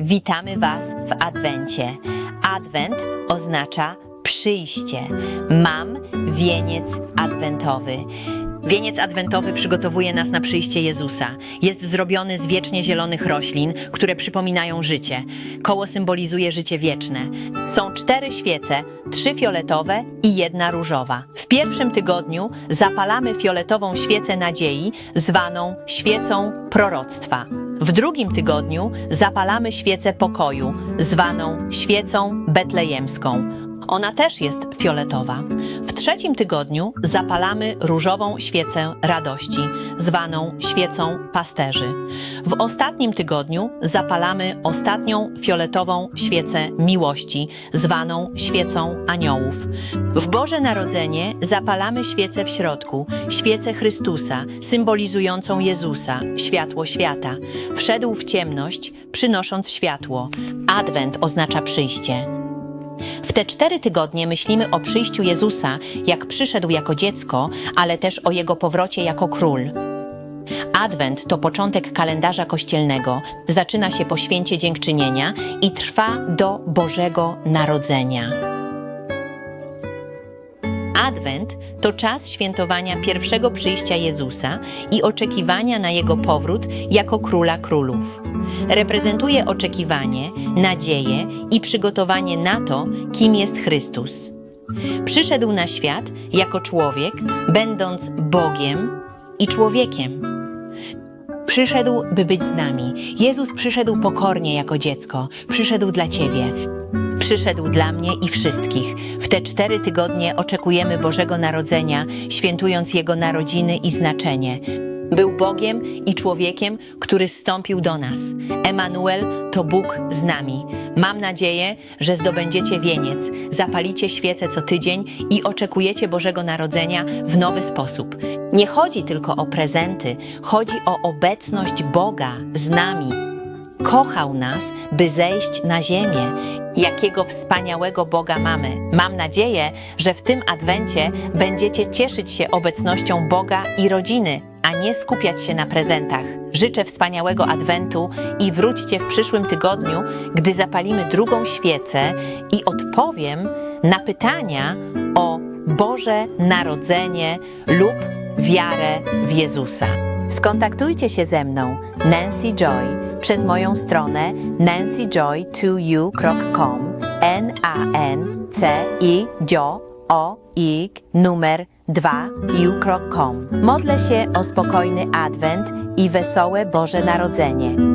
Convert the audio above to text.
Witamy Was w Adwencie. Adwent oznacza przyjście. Mam wieniec adwentowy. Wieniec adwentowy przygotowuje nas na przyjście Jezusa. Jest zrobiony z wiecznie zielonych roślin, które przypominają życie. Koło symbolizuje życie wieczne. Są cztery świece, trzy fioletowe i jedna różowa. W pierwszym tygodniu zapalamy fioletową świecę nadziei, zwaną świecą proroctwa. W drugim tygodniu zapalamy świecę pokoju, zwaną świecą betlejemską. Ona też jest fioletowa. W trzecim tygodniu zapalamy różową świecę radości, zwaną świecą pasterzy. W ostatnim tygodniu zapalamy ostatnią fioletową świecę miłości, zwaną świecą aniołów. W Boże Narodzenie zapalamy świecę w środku, świecę Chrystusa, symbolizującą Jezusa, światło świata. Wszedł w ciemność, przynosząc światło. Adwent oznacza przyjście. Te cztery tygodnie myślimy o przyjściu Jezusa, jak przyszedł jako dziecko, ale też o jego powrocie jako król. Adwent to początek kalendarza kościelnego, zaczyna się po święcie dziękczynienia i trwa do Bożego Narodzenia. Adwent to czas świętowania pierwszego przyjścia Jezusa i oczekiwania na Jego powrót jako Króla Królów. Reprezentuje oczekiwanie, nadzieję i przygotowanie na to, kim jest Chrystus. Przyszedł na świat jako człowiek, będąc Bogiem i człowiekiem. Przyszedł, by być z nami. Jezus przyszedł pokornie jako dziecko. Przyszedł dla Ciebie. Przyszedł dla mnie i wszystkich. W te cztery tygodnie oczekujemy Bożego Narodzenia, świętując Jego narodziny i znaczenie. Był Bogiem i człowiekiem, który zstąpił do nas. Emanuel to Bóg z nami. Mam nadzieję, że zdobędziecie wieniec, zapalicie świecę co tydzień i oczekujecie Bożego Narodzenia w nowy sposób. Nie chodzi tylko o prezenty, chodzi o obecność Boga z nami, kochał nas, by zejść na ziemię. Jakiego wspaniałego Boga mamy. Mam nadzieję, że w tym adwencie będziecie cieszyć się obecnością Boga i rodziny, a nie skupiać się na prezentach. Życzę wspaniałego adwentu i wróćcie w przyszłym tygodniu, gdy zapalimy drugą świecę i odpowiem na pytania o Boże Narodzenie lub wiarę w Jezusa. Skontaktujcie się ze mną, Nancy Joy, przez moją stronę nancyjoy2u.com n a n c i o i numer 2 u.com. Modlę się o spokojny adwent i wesołe Boże Narodzenie.